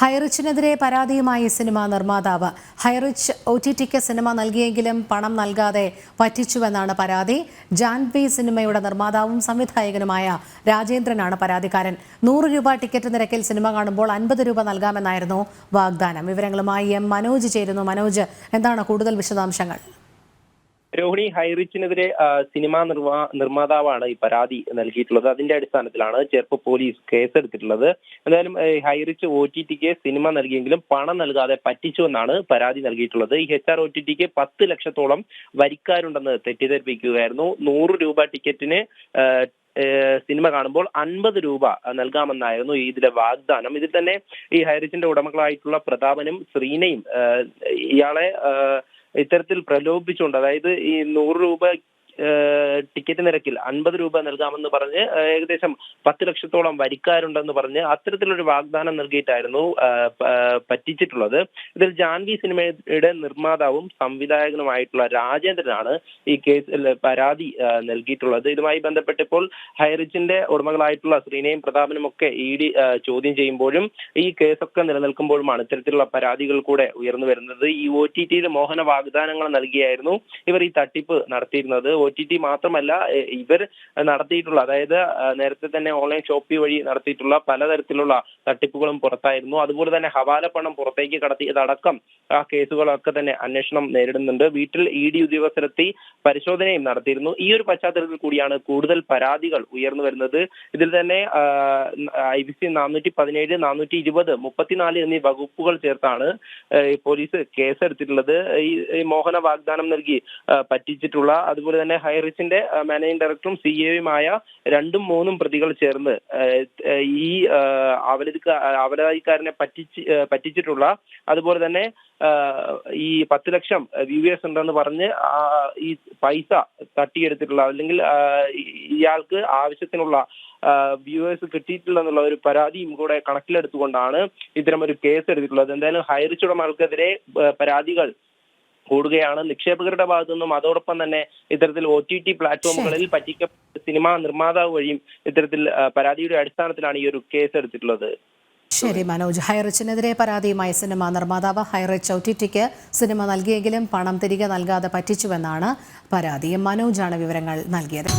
ഹൈറിച്ചിനെതിരെ പരാതിയുമായി സിനിമ നിർമ്മാതാവ്. Highrich O T ടിക്ക് സിനിമ നൽകിയെങ്കിലും പണം നൽകാതെ പറ്റിച്ചുവെന്നാണ് പരാതി. ജാൻവി സിനിമയുടെ നിർമ്മാതാവും സംവിധായകനുമായ രാജേന്ദ്രനാണ് പരാതിക്കാരൻ. നൂറ് രൂപ ടിക്കറ്റ് നിരക്കിൽ സിനിമ കാണുമ്പോൾ അൻപത് രൂപ നൽകാമെന്നായിരുന്നു വാഗ്ദാനം. വിവരങ്ങളുമായി എം മനോജ് ചേരുന്നു. മനോജ് എന്താണ് കൂടുതൽ വിശദാംശങ്ങൾ? രോഹിണി ഹൈറിച്ചിനെതിരെ സിനിമാ നിർമ്മാ നിർമ്മാതാവാണ് ഈ പരാതി നൽകിയിട്ടുള്ളത്. അതിന്റെ അടിസ്ഥാനത്തിലാണ് ചെറുപ്പ് പോലീസ് കേസെടുത്തിട്ടുള്ളത്. എന്തായാലും ഹൈറിച്ച് ഒ ടി ടിക്ക് സിനിമ നൽകിയെങ്കിലും പണം നൽകാതെ പറ്റിച്ചുവെന്നാണ് പരാതി നൽകിയിട്ടുള്ളത്. ഈ എച്ച് ആർ ഒ ടി ടിക്ക് പത്ത് ലക്ഷത്തോളം വരിക്കാരുണ്ടെന്ന് തെറ്റിദ്ധരിപ്പിക്കുകയായിരുന്നു. നൂറ് രൂപ ടിക്കറ്റിന് സിനിമ കാണുമ്പോൾ അൻപത് രൂപ നൽകാമെന്നായിരുന്നു ഇതിലെ വാഗ്ദാനം. ഇതിൽ തന്നെ ഈ ഹൈറിച്ചിന്റെ ഉടമകളായിട്ടുള്ള പ്രതാപനും ശ്രീനയും ഇയാളെ ഇത്തരത്തിൽ പ്രലോഭിപ്പിച്ചുകൊണ്ട് അതായത് ഈ നൂറ് രൂപ ടിക്കറ്റ് നിരക്കിൽ അൻപത് രൂപ നൽകാമെന്ന് പറഞ്ഞ് ഏകദേശം പത്ത് ലക്ഷത്തോളം വരിക്കാരുണ്ടെന്ന് പറഞ്ഞ് അത്തരത്തിലൊരു വാഗ്ദാനം നൽകിയിട്ടായിരുന്നു പറ്റിച്ചിട്ടുള്ളത്. ഇതിൽ ജാൻവി സിനിമയുടെ നിർമ്മാതാവും സംവിധായകനുമായിട്ടുള്ള രാജേന്ദ്രനാണ് ഈ കേസിൽ പരാതി നൽകിയിട്ടുള്ളത്. ഇതുമായി ബന്ധപ്പെട്ടിപ്പോൾ ഹൈറിച്ചിന്റെ ഉടമകളായിട്ടുള്ള ശ്രീനയും പ്രതാപനും ഒക്കെ ഇ ഡി ചോദ്യം ചെയ്യുമ്പോഴും ഈ കേസൊക്കെ നിലനിൽക്കുമ്പോഴുമാണ് ഇത്തരത്തിലുള്ള പരാതികൾ കൂടെ ഉയർന്നു വരുന്നത്. ഈ ഒ ടി ടിയിൽ മോഹന വാഗ്ദാനങ്ങൾ നൽകിയായിരുന്നു ഇവർ ഈ തട്ടിപ്പ് നടത്തിയിരുന്നത്. ഒ ടി ടി മാത്രമല്ല ഇവർ നടത്തിയിട്ടുള്ള അതായത് നേരത്തെ തന്നെ ഓൺലൈൻ ഷോപ്പി വഴി നടത്തിയിട്ടുള്ള പലതരത്തിലുള്ള തട്ടിപ്പുകളും പുറത്തായിരുന്നു. അതുപോലെ തന്നെ ഹവാല പണം പുറത്തേക്ക് കടത്തിയതടക്കം ആ കേസുകളൊക്കെ തന്നെ അന്വേഷണം നേരിടുന്നുണ്ട്. വീട്ടിൽ ഇ ഡി ഉദ്യോഗസ്ഥരെത്തി പരിശോധനയും നടത്തിയിരുന്നു. ഈ ഒരു പശ്ചാത്തലത്തിൽ കൂടിയാണ് കൂടുതൽ പരാതികൾ ഉയർന്നു വരുന്നത്. ഇതിൽ തന്നെ ഐ ബി സി നാനൂറ്റി പതിനേഴ് നാനൂറ്റി ഇരുപത് മുപ്പത്തിനാല് എന്നീ വകുപ്പുകൾ ചേർത്താണ് പോലീസ് കേസെടുത്തിട്ടുള്ളത്. ഈ മോഹന വാഗ്ദാനം നൽകി പറ്റിച്ചിട്ടുള്ള അതുപോലെ തന്നെ ഹൈറിച്ചിന്റെ മാനേജിംഗ് ഡയറക്ടറും സി രണ്ടും മൂന്നും പ്രതികൾ ചേർന്ന് ഈ അവലതിക്ക അവലാതിക്കാരനെ പറ്റിച്ച് പറ്റിച്ചിട്ടുള്ള അതുപോലെ തന്നെ ഈ പത്ത് ലക്ഷം വ്യൂവേഴ്സ് ഉണ്ടെന്ന് പറഞ്ഞ് ഈ പൈസ തട്ടിയെടുത്തിട്ടുള്ള അല്ലെങ്കിൽ ഇയാൾക്ക് ആവശ്യത്തിനുള്ള വ്യൂവേഴ്സ് കിട്ടിയിട്ടില്ല എന്നുള്ള ഒരു പരാതിയും കൂടെ കണക്കിലെടുത്തുകൊണ്ടാണ് ഇത്തരം ഒരു കേസ് എടുത്തിട്ടുള്ളത്. എന്തായാലും ഹൈറിച്ച് ഉടമകൾക്കെതിരെ ആ, പരാതികൾ കൂടുകയാണ്. നിക്ഷേപകരുടെ ഭാഗത്തു നിന്നും അതോടൊപ്പം തന്നെ ഇത്തരത്തിൽ ഒ ടി ടി പ്ലാറ്റ്ഫോമുകളിൽ പറ്റിക്ക സിനിമാ നിർമ്മാതാവ് വഴിയും ഇത്തരത്തിൽ പരാതിയുടെ അടിസ്ഥാനത്തിലാണ് ഈ ഒരു കേസ് എടുത്തിട്ടുള്ളത്. ശരി മനോജ്. ഹൈറിച്ചിനെതിരെ പരാതിയുമായി സിനിമ നിർമ്മാതാവ് ഹൈറച്ച് ഒ ടിക്ക് സിനിമ നൽകിയെങ്കിലും പണം തിരികെ നൽകാതെ പറ്റിച്ചുവെന്നാണ് പരാതി. മനോജാണ് വിവരങ്ങൾ നൽകിയത്.